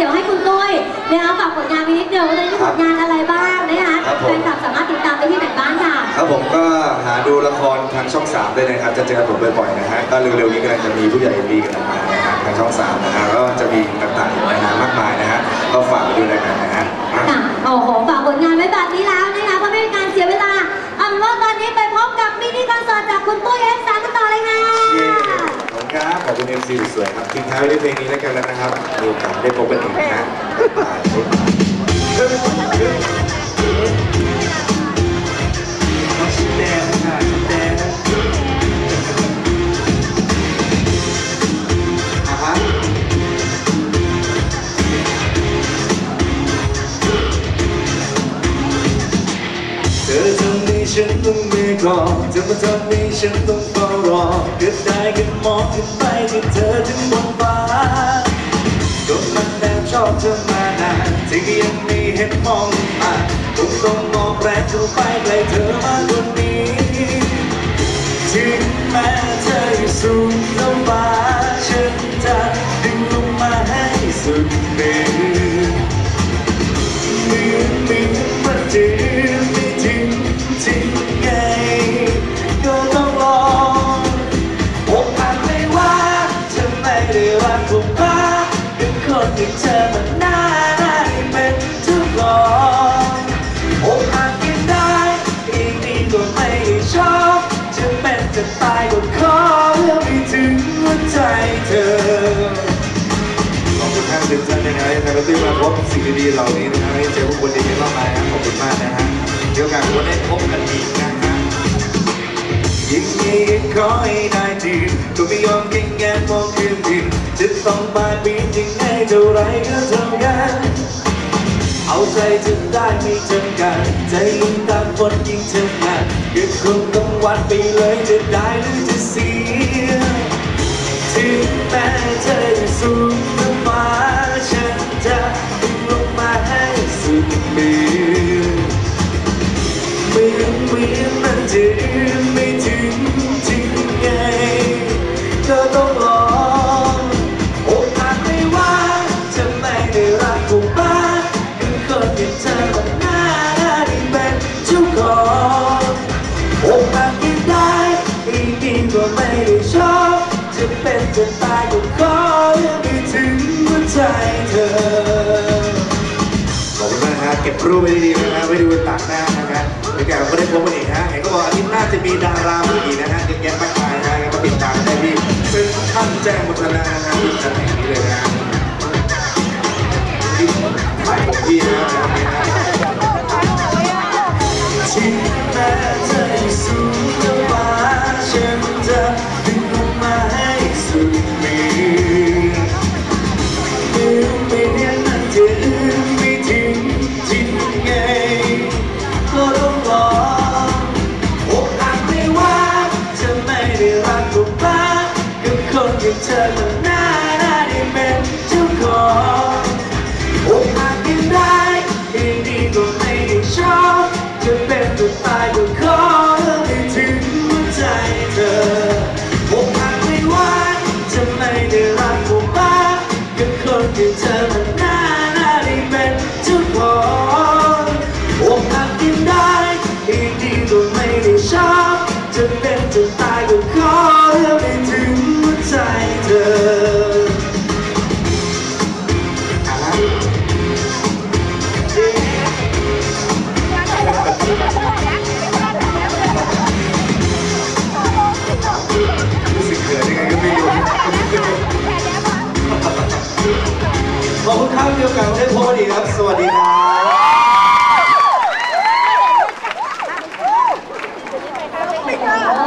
เดี๋ยวให้คุณตุ้ยนะคะฝากผลงานไปนิดเดียวว่าตอนนี้มีผลงานอะไรบ้างนะคะครับผม แฟนคลับสามารถติดตามได้ที่ไหนบ้างค่ะ ครับผมก็หาดูละครทางช่อง3ด้วยนะครับ จะเจอผมบ่อยๆนะฮะ ก็เร็วๆนี้กำลังจะมีผู้ใหญ่ดีกันออกมานะฮะทางช่อง3นะฮะ ก็จะมีต่างๆนะฮะมากมายนะฮะ ครับขอบคุณเอ็มซีสวยครับทิ้งท้ายไว้ด้วยเพลงนี้แล้วกันนะครับมีโอกาสได้พบกันอีกนะฮะบ๊ายบายอ่าฮะเธอทำให้ ฉันต้องเมื่อยคอเธอมาทำให้ฉันต้องเฝ้ารอเกิดได้แค่มองขึ้นไปที่เธอถึงบนฟ้าก็มันแอบชอบเธอมานานที่ก็ยังไม่เห็นมองลงมาคงต้องมองแรงเข้าไปใกล้เธอมากกว่า ดีๆเหล่านี้นะครับให้เจอผู้คนดีๆมากมายนะขอบคุณมากนะฮะเดี๋ยวกาสวันได้พบกันอีกนะฮะยิ่งยิ่งขอให้ได้ทีก็ไม่ยอมแค่แงนมองคืนดินจะต้องมาปีนยังไงเท่าไรก็เท่ากันเอาใจจะได้ไม่จำกัดใจยิ่งตามคนยิ่งทำงานก็คงต้องวัดไปเลยจะได้หรือจะเสียถึงแม้เธอจะสูงลงมา จะตายก็ขอให้ไม่ถึงหัวใจเธอขอบคุณมากนะฮะเก็บรูปไว้ดีๆนะฮะไว้ดูต่างหน้านะครับเดี๋ยวแกก็ได้พบกันอีกฮะเห็นก็บอกอาทิตย์หน้าจะมีดารามาอีกนะฮะเยอะแยะมากมายนะฮะก็ติดตามได้ที่ซึ่งท่านแจ้งวัฒนะนะฮะที่ตำแหน่งนี้เลยนะฮะที่ฝ่ายของพี่นะฮะที่แม้เธออยู่สูงเท่าฟ้าฉันจะดึงลงมาให้ อกหักยังได้อีกดีก็ไม่ได้ชอบจะเป็นจะตายก็ขอให้ถึงหัวใจเธออกหักไม่ว่าจะไม่ได้รักก็บ้างกับคนอย่เธอมันน่าน่าได้เป็นเจ้าของอกหักยังได้อีกดีก็ไม่ได้ชอบจะเป็นจะตายก็ขอให้ถึงหัวใจเธอ ขอบคุณครับดียวกันได้พบดดีครับ สวัสดีครับไม่กล้า